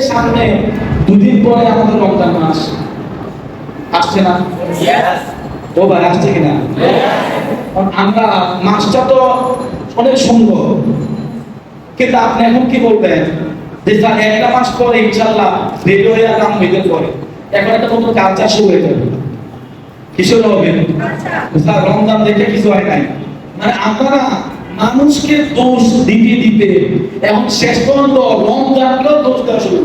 সামনে দুদিন পরে আমাদের রমজান মাস। আসছে না? ও ভাই আসছে কিনা? আমরা মাসটা তো অনেক সুন্দর। কিন্তু আপনি এখন কি বলবেন? যে স্যার একটা মাস পরে ইনশাল্লাহ রেডিও হয়ে আর নাম হইতে পরে। এখন একটা নতুন কালচার শুরু হয়ে যাবে। কিশোর হবে? স্যার রমজান দেখে কিছু হয় নাই। মানে আমরা মানুষকে দোষ দিতে দিতে এখন শেষ পর্যন্ত রমজানকেও দোষ দেওয়া শুরু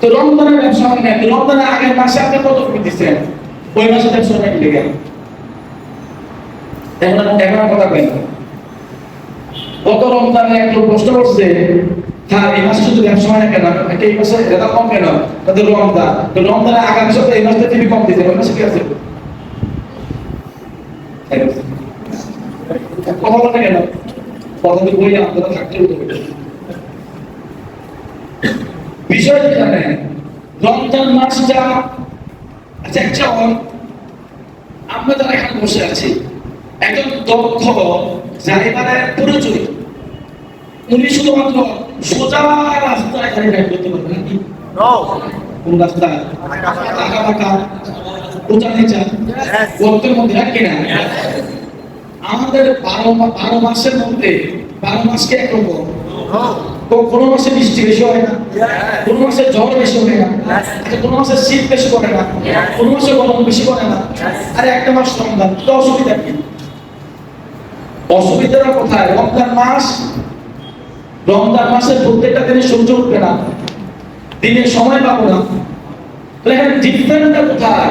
তো রমজানের ব্যবসা হয় না রমজানের আগের মাসে আপনি কত কমে দিচ্ছেন? ওই মাসে ব্যবসা হয় না গেল। এখন এখন কথা কেন গত রমজানে এক লোক প্রশ্ন করছে, স্যার, এই মাসে শুধু ব্যবসা হয় না কেন? এই মাসে রেদা কম কেন? তাদের রমজান। তো রমজানের আগামী সপ্তাহে এই মাসে টিভি কম দিতে ওই মাসে কি আছে? কথা বলে কেন আচ্ছা একটা আমরা যারা এখানে বসে আছি একজন দক্ষ জায়গায় পরিচয় উনি শুধুমাত্র সোজা রাস্তায় করতে পারবেন কোন রাস্তা উঁচা নিচা গর্তের মধ্যে রাখি না আমাদের বারো বারো মাসের মধ্যে বারো মাসকে একরকম তো কোনো মাসে বৃষ্টি বেশি হয় না? কোনো মাসে জ্বর বেশি হয় না? আচ্ছা, কোনো মাসে শীত বেশি করে না? কোনো মাসে গরম বেশি করে না? আর একটা মাস রমজান তো অসুবিধা কি? অসুবিধাটা কোথায় রমজান মাস রমজান মাসে প্রত্যেকটা দিনে সূর্য উঠবে না। দিনে সময় পাবো না। তো এখানে ডিফারেন্টটা কোথায়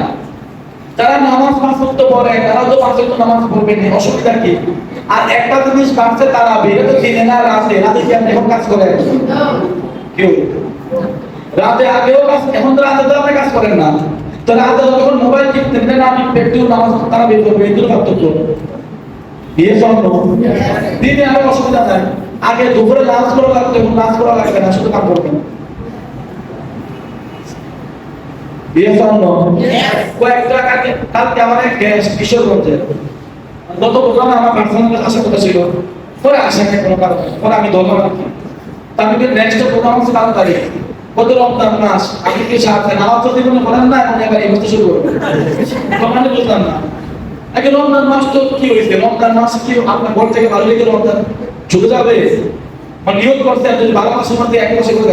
যারা নামাজ পাঁচ ওয়াক্ত পড়ে, তারা তো পাঁচ ওয়াক্ত নামাজ পড়বে না, অসুবিধা কি? আর একটা জিনিস বাড়ছে তারা বেরো তো দিনে না, রাতে রাতে কি আপনি এখন কাজ করেন? কেউ? রাতে আগেও কাজ, এখন তো রাতে তো আপনি কাজ করেন না। তো রাতে যখন মোবাইল টিপতেন না আপনি পেট্রোল নামাজ তারা বের করবে এগুলো পার্থক্য। বিয়ে স্বপ্ন দিনে আর অসুবিধা নাই। আগে দুপুরে লাঞ্চ করা লাগতো, এখন লাঞ্চ করা লাগবে না, শুধু কাম করবেন বিয়ে কয়েকটা আগে কালকে আমার এক গত আমার পার্সোনাল আসার কথা ছিল। পরে আসে না কোনো কারণে। পরে আমি তারপরে নেক্সট তারিখ। কত মাস কি জীবনে না? এখন এবার শুরু বুঝলাম না। আগে মাস তো কি হয়েছে? মাস কি আপনার থেকে ভালো লেগে যাবে? মানে নিয়োগ করতে বারো মাসের মধ্যে এক মাসে করে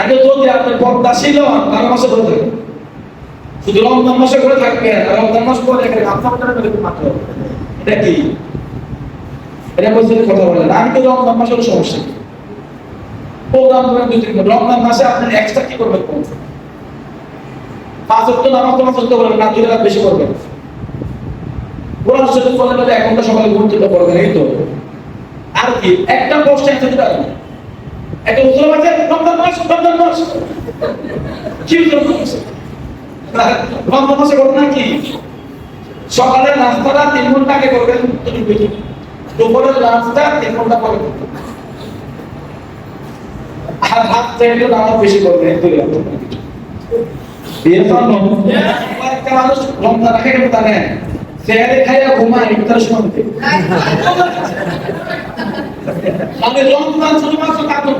আগে যদি আপনার ছিল বারো মাসে করে থাকবেন শুধু রমজান মাসে করে থাকবেন রমজান মাস পরে এখানে আপনার মাত্র এটা কি? এটা বলছে কথা বলেন আমি তো রমজান মাসের সমস্যা? প্রোগ্রাম করেন দুই তিন রমজান মাসে আপনি এক্সট্রা কি করবেন? পাঁচ অক্ট নামাজ তো পাঁচ অক্ট করবেন না, দুই রাত বেশি করবেন কোরআন শরীফ পড়লে এক ঘণ্টা সকালে থেকে পড়বেন, এই তো। আর কি? একটা পোস্ট আছে পারবেন একটা উত্তর আছে, রমজান মাস রমজান মাস। কি মাস রমজান মাসে করবেন না কি? সকালে নাস্তাটা তিন ঘণ্টা আগে করবেন। দুপুরের লাঞ্চটা তিন ঘণ্টা পরে করবেন। আর হাত থেকে নামাজ বেশি করবে এগুলো বিয়ের জন্য একটা মানুষ রমজান রাখে কেন জানেন চেয়ারে খাইয়া ঘুমায় ইফতার শুনতে মানে রমজান শুধুমাত্র কাপড়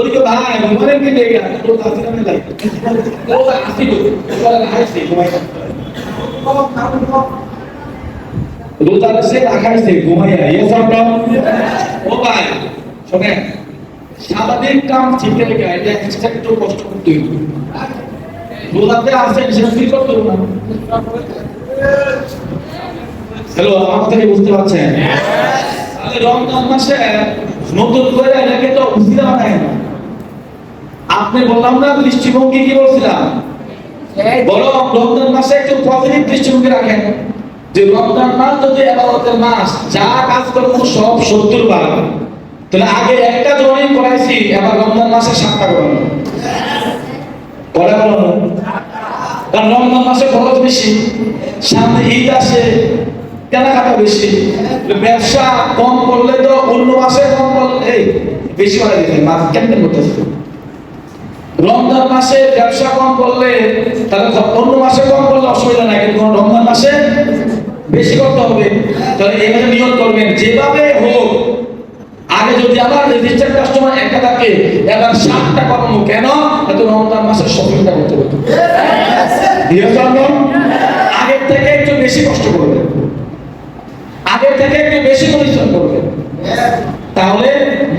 যদি কেউ ভাই ঘুমানের কি লেগে আছে তো আসি না লাগে ও আসি তো বলে হাসি ঘুমাই রোজার সে রাখাইছে ঘুমাইয়া ইয়ে সব ও ভাই শোনেন স্বাভাবিক কাম ঠিক রেখে এটা এক্সট্রা একটু কষ্ট করতে হইব রোজাতে আসেন সেটা ফিল করতে না হ্যালো আমার থেকে বুঝতে পারছেন? তাহলে রমজান মাসে নতুন করে এটাকে তো উচিত বানায় না আপনি বললাম না দৃষ্টিভঙ্গি কি বলছিলাম? বরং রমজান মাসে একটু পজিটিভ দৃষ্টিভঙ্গি রাখেন। যে রমজান মাস যদি এবারতের মাস যা কাজ করব সব সত্তর বার। তাহলে আগে একটা জমি করাইছি এবার রমজান মাসে সাতটা করানো করে বলো কারণ রমজান মাসে খরচ বেশি সামনে ঈদ আসে কেনাকাটা বেশি। ব্যবসা কম করলে তো অন্য মাসে কম করলে বেশি করে দিতে মাছ কেমন করতেছে রমজান মাসে ব্যবসা কম করলে তাহলে অন্য মাসে কম করলে অসুবিধা নাই কিন্তু রমজান মাসে বেশি করতে হবে। তাহলে এই মাসে নিয়োগ করবেন যেভাবে হোক আগে যদি আবার রেজিস্টার কাস্টমার একটা থাকে এবার সাতটা করানো কেন? এত রমজান মাসের শপিংটা করতে পারতো আগের থেকে একটু বেশি কষ্ট করবেন। আগের থেকে একটু বেশি পরিশ্রম করবেন তাহলে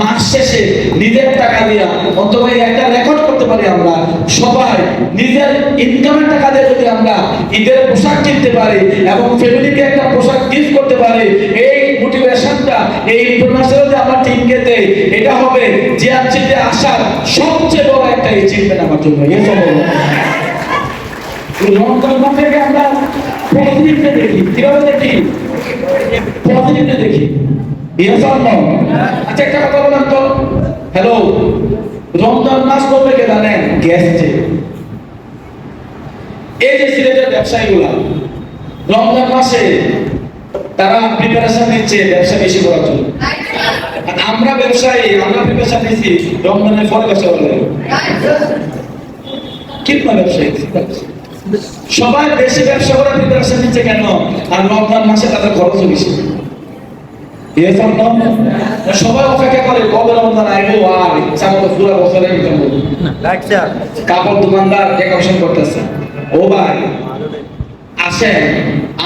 মাস শেষে নিজের টাকা দিয়া অন্তত একটা রেকর্ড করতে পারি আমরা, সবাই নিজের ইনকামের টাকা দিয়ে যদি আমরা ঈদের পোশাক কিনতে পারি এবং ফ্যামিলিকে একটা পোশাক গিফট করতে পারি, এই মোটিভেশনটা এই ইনফরমেশন যদি আমরা টিমকে দেই এটা হবে যে আজকে আসার সবচেয়ে বড় একটা অ্যাচিভমেন্ট আমার জন্য। এই সম্ভব রমজান মাসেকে আমরা পজিটিভে দেখি, কীভাবে দেখি? পজিটিভে দেখি। আচ্ছা একটা কথা বলেন তো। হ্যালো রমজান মাস বলতে কে জানেন? গেস্টে এই যে সিলেটের ব্যবসায়ীগুলা রমজান মাসে তারা প্রিপারেশন নিচ্ছে ব্যবসা বেশি করার জন্য। আর আমরা ব্যবসায়ী আমরা প্রিপারেশন নিচ্ছি রমজানের পরে ব্যবসা করলে। কিন্তু ব্যবসায়ী? সবাই বেশি ব্যবসা করার প্রিপারেশন নিচ্ছে কেন? আর রমজান মাসে তাদের খরচও বেশি। এই সবাই অপেক্ষা করে কবে রমজান আইবো আর ইচ্ছা মতো পুরো বছরে ইনকাম করব কাপড় দোকানদার ডেকোরেশন করতেছে। ও ভাই আসেন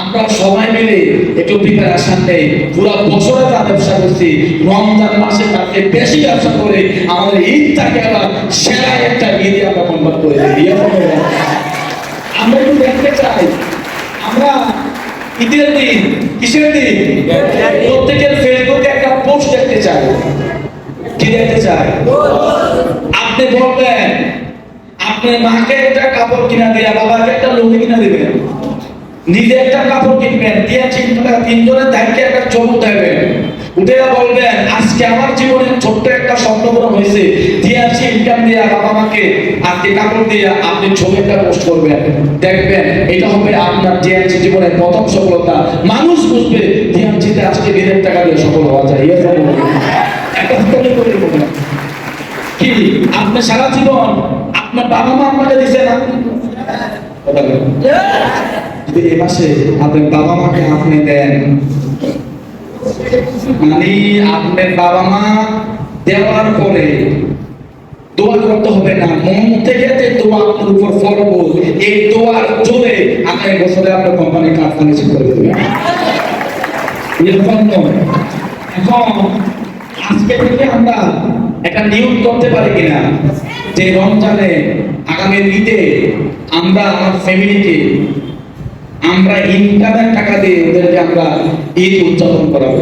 আমরা সবাই মিলে একটু প্রিপারেশন নেই। পুরো বছরে যা ব্যবসা করছি রমজান মাসে তাকে বেশি ব্যবসা করে আমাদের ঈদটাকে আবার সেরা একটা ঈদে আমরা কনভার্ট করে দিই। আমরা একটু দেখতে চাই। আমরা ঈদের দিন, কিসের দিন? প্রত্যেকের ফেসবুকে একটা পোস্ট দেখতে চাই। কি দেখতে চাই? আপনি বলবেন, আপনি মাকে একটা কাপড় কিনা দিয়ে, বাবাকে একটা লুঙ্গি কিনা দিবেন। নিজে একটা কাপড় কিনবেন, দিয়ে চিন্তা তিনজনের দায়িত্বে একটা চমক দেবেন। উঠে বলবেন আজকে আমার জীবনে ছোট্ট একটা স্বপ্ন পূরণ হয়েছে। দিয়ে আসছি ইনকাম দিয়ে বাবা মাকে আজকে কাপড় দিয়ে আপনি ছবি একটা পোস্ট করবেন। দেখবেন এটা হবে আপনার ডিএনসি জীবনের প্রথম সফলতা। মানুষ বুঝবে ডিএনসিতে আজকে নিজের টাকা দিয়ে সফল হওয়া যায়। ফলে একটা হাতে করে কি? আপনি সারা জীবন আপনার বাবা মা আপনাকে দিছে না? কথা বলেন। যদি এ মাসে আপনার বাবা মাকে আপনি দেন মানে আপনার বাবা মা দেওয়ার পরে দোয়া করতে হবে না। মন থেকে যে দোয়া আপনার উপর ফলব এই দোয়ার জোরে আগামী বছরে আপনার কোম্পানি কারখানা রিসিভ করে দেবে এরকম নয়। এখন আজকে থেকে আমরা একটা নিয়ম করতে পারি কিনা, যে রমজানে আগামী ঈদে আমরা আমার ফ্যামিলিকে আমরা ইনকামের টাকা দিয়ে ওদেরকে আমরা ঈদ উদযাপন করাবো।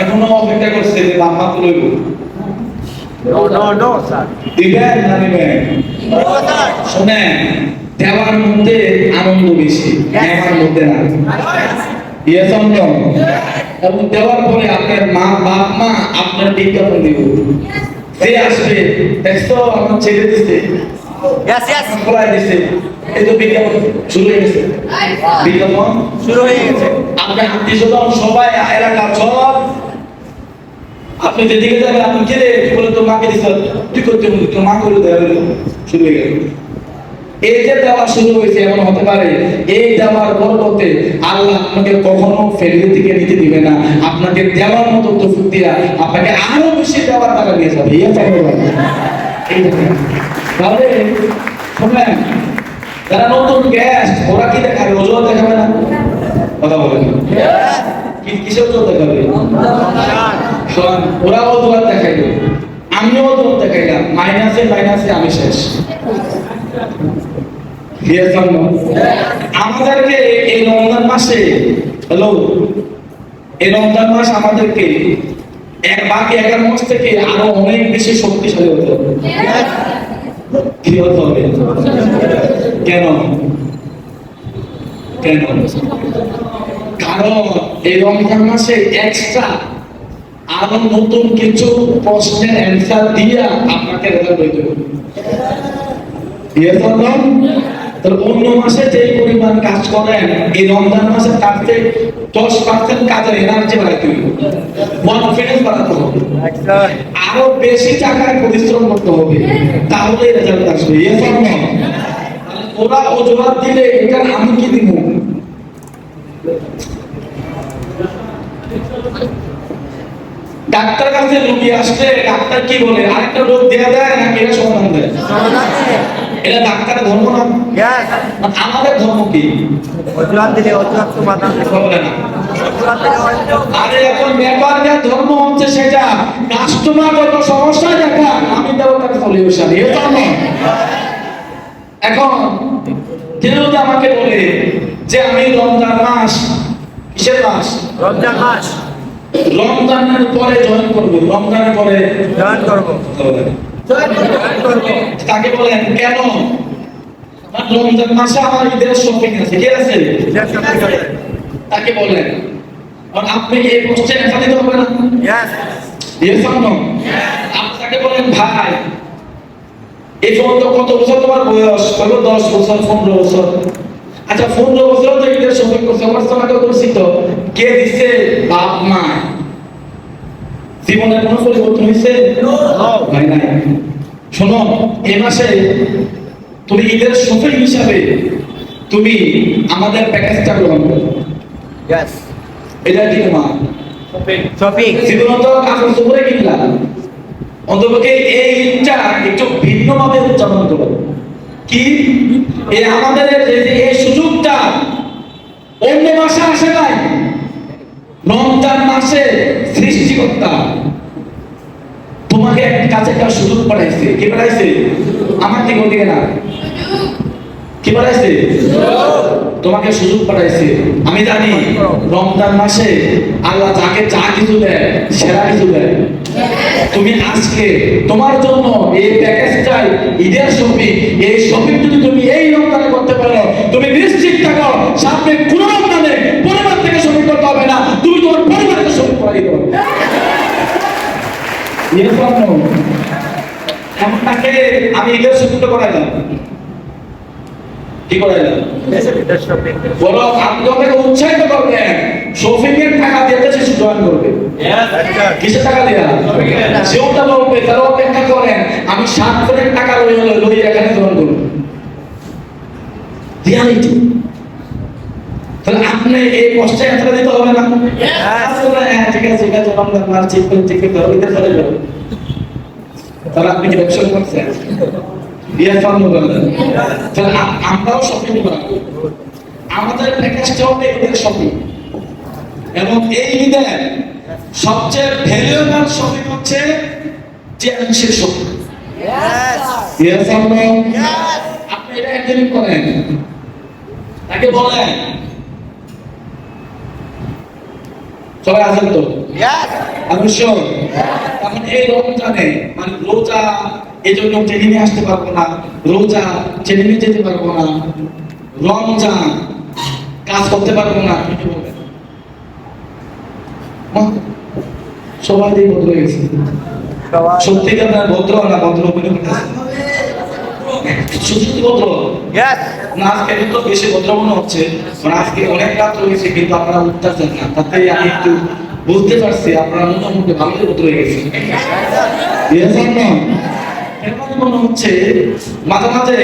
এখনও অপেক্ষা করছে যে তো লইব. দিবেন না দিবেন? শোনেন দেওয়ার মধ্যে আনন্দ বেশি নেওয়ার মধ্যে না। এবং দেওয়ার পরে আপনার মা বাপ মা আপনার বিজ্ঞাপন দিব। সে আসবে দেখছ আমার দিছে। Yes, yes. খোলাই দিছে। এই তো বিজ্ঞাপন শুরু হয়ে গেছে। বিজ্ঞাপন শুরু হয়ে গেছে। আপনি আত্মীয়স্বজন সবাই এলাকার সব। আপনি যেদিকে যাবেন আপনি কে রে? তুই বলে তোর মাকে দিস তুই করতে তোর মা করে দেওয়া শুরু হয়ে গেল। এই যে দেওয়া শুরু হয়েছে, এমন হতে পারে, এই দেওয়ার পরবর্তী আল্লাহ আপনাকে কখনো ফেলে দিকে নিতে দিবে না। আপনাকে দেওয়ার মতো তফুক দিয়া আপনাকে আরও বেশি দেওয়ার টাকা নিয়ে যাবে। দেখেন। তাহলে শুনলেন, যারা নতুন গ্যাস ওরা কি দেখাবে? ওজন দেখাবে না? কথা বলেন। কিসের ওজন দেখাবে? ওরাও দুয়ার দেখাইলো আমিও দুয়ার দেখাইলাম। মাইনাসে মাইনাসে আমি শেষ। আমাদেরকে এই রমজান মাসে, হ্যালো? এই রমজান মাস আমাদেরকে এক বাকি এগারো মাস থেকে আরও অনেক বেশি শক্তিশালী হতে হবে। হতে হবে? কেন? কেন? কারণ এই রমজান মাসে এক্সট্রা আরও নতুন কিছু প্রশ্নের অ্যান্সার দিয়ে আপনাকে রেজাল্ট হইতে হবে? তাহলে অন্য মাসে যে পরিমাণ কাজ করেন এই রমজান মাসে তার থেকে দশ পার্সেন্ট কাজের এনার্জি বাড়াতে হবে কনফিডেন্স বাড়াতে হবে। আরও বেশি টাকায় পরিশ্রম করতে হবে। তাহলে রেজাল্ট আসবে। ইয়েস অর নো ওরা অজুহাত দিলে এটা আমি কি দিব? ডাক্তার কাছে রুগী আসলে ডাক্তার কি বলে? আরেকটা রোগ দেয়া দেয় নাকি এটা সমাধান দেয়? এটা ডাক্তারের ধর্ম না. আমাদের ধর্ম কি? অজুহাত দিলে অজুহাত না অজুহাত আরে এখন ব্যাপারটা ধর্ম হচ্ছে সেটা। কাস্টমার যত সমস্যা দেখা আমি দেবো তাকে সলিউশন এ নয়। এখন কেউ যদি আমাকে বলে যে আমি রমজান মাস কিসের মাস? রমজান মাস। রমজানের পরে জয়েন করব রমজানের পরে জয়েন করব। তাকে বলেন কেন? রমজান মাসে আমার ঈদের শপিং আছে। কি আছে? তাকে বলেন। আর আপনি এই পোস্টে লেখা দিতে হবে না Yes. Yes or no? আপনি তাকে বলেন ভাই এই পর্যন্ত কত বছর তোমার বয়স? হলো দশ বছর পনেরো বছর? আচ্ছা পনেরো বছর তো ঈদের শপিং করছে আমার তোমাকে করছি তো। কে দিচ্ছে বাপ মা। জীবনের কোনো পরিবর্তন হয়েছে? শোনো এই মাসে তুমি ঈদের শপিং হিসাবে তুমি আমাদের প্যাকেজটা গ্রহণ করো. এটা কি তোমার? Shopping. জীবনত কাপড় চোপড়ে কিনলাম অন্তপক্ষে এই ঈদটা একটু ভিন্ন ভাবে উদযাপন করো। কি? এই আমাদের এই যে এই সুযোগটা অন্য মাসে আসে নাই। রমজান মাসে সৃষ্টিকর্তা তোমাকে এক কাছে একটা সুযোগ পাঠাইছে। কি পাঠাইছে? আমার দিকে ওদিকে না কি পাঠাইছে তোমাকে সুযোগ পাঠাইছে আমি জানি, রমজান মাসে আল্লাহ যাকে যা কিছু দেয়, সেরা কিছু দেয়। তুমি আজকে তোমার জন্য এই প্যাকেজটাই ঈদের শপিং এই শপিং যদি তুমি এই রমজানে করতে পারো, তুমি নিশ্চিত থাকো, সামনে কোন রমজানে পরিবার থেকে শপিং করতে হবে না। তুমি তোমার পরিবারকে শপিং করাই দেবে? এখন তাকে আমি ঈদের শপিংটা করাইলাম। কি করাইলাম? shopping. বড় উৎসাহিত করবেন শপিং টাকা দিয়ে সে জয়েন করবে. কিসের টাকা দিয়া? সেওটা বলবে তারা অপেক্ষা করেন আমি সাত কোটির টাকা লই হলো লই এখানে জয়েন করব। রিয়ালিটি তাহলে আপনি এই কষ্টে এতটা দিতে হবে না? আসলে, হ্যাঁ, ঠিক আছে ঠিক আছে আমরা মার ঠিক করে ঠিক করে তাহলে আপনি কি ব্যবসা করছেন? বিয়ার ফার্ম করেন তাহলে আমরাও শপিং করাবো আমাদের প্যাকেজটা হবে এদের শপিং এবং এই ঈদে সবচেয়ে ভ্যালুয়েবল শপিং হচ্ছে চ্যালেঞ্জের শপিং আপনি এটা একদিন করেন। তাকে বলেন। সবাই আছেন তো. আমি শোন এখন এই রমজানে মানে রোজা এই জন্য ট্রেনিংয়ে আসতে পারব না রোজা ট্রেনিংয়ে যেতে পারব না রমজান কাজ করতে পারব না আপনি কি বলবেন সবাই দিয়ে গেছে। সবাই- সত্যিকার ভদ্র না ভদ্র মনে করতেছে সত্যি ভদ্র? না আজকে তো বেশি ভদ্র মনে হচ্ছে। মানে আজকে অনেক রাত রয়েছে কিন্তু আপনারা উঠতেছেন না। তাতে আমি একটু বুঝতে পারছি আপনারা মোটামুটি ভালোই ভদ্র হয়ে গেছে। Yes or no? কেন জানি মনে হচ্ছে মাঝে মাঝে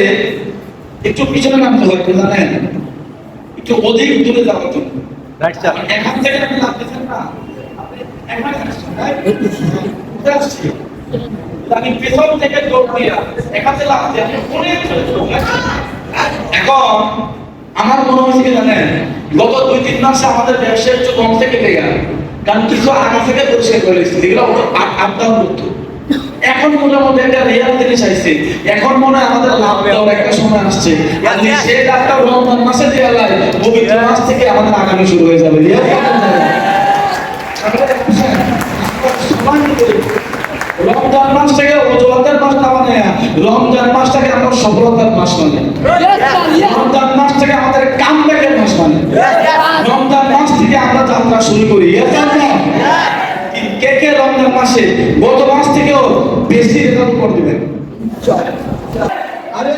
একটু পিছনে নামতে হয় জানেন একটু অধিক দূরে যাওয়ার জন্য। এখান থেকে আপনি নামতেছেন না। আমি পেছন থেকে দৌড় দিয়া এখান থেকে আমি অনেক গেছি। এখন আমার মনে হয়েছে কি জানেন গত দুই তিন মাসে আমাদের ব্যবসা একটু কম থেকে গেল কারণ কিছু আগা থেকে পরিষ্কার করে রেখেছি। যেগুলো আপ ডাউন করতো এখন মোটামুটি একটা রিয়াল জিনিস আসছে এখন মনে হয় আমাদের লাভ দেওয়ার একটা সময় আসছে। yes. সেই লাভটা রমজান মাসে দেওয়া লাগে পবিত্র মাস থেকে আমাদের আগামী শুরু হয়ে যাবে। রমজান মাস থেকে অজুহাতের মাস না মানে রমজান মাসটাকে আমরা সফলতার মাস মানে। রমজান মাস থেকে আমাদের কাম আমরা শুরু করি। কে কে রমজান মাসে গত মাস থেকেও বেশি রেজাল্ট করে দেবেন? আরে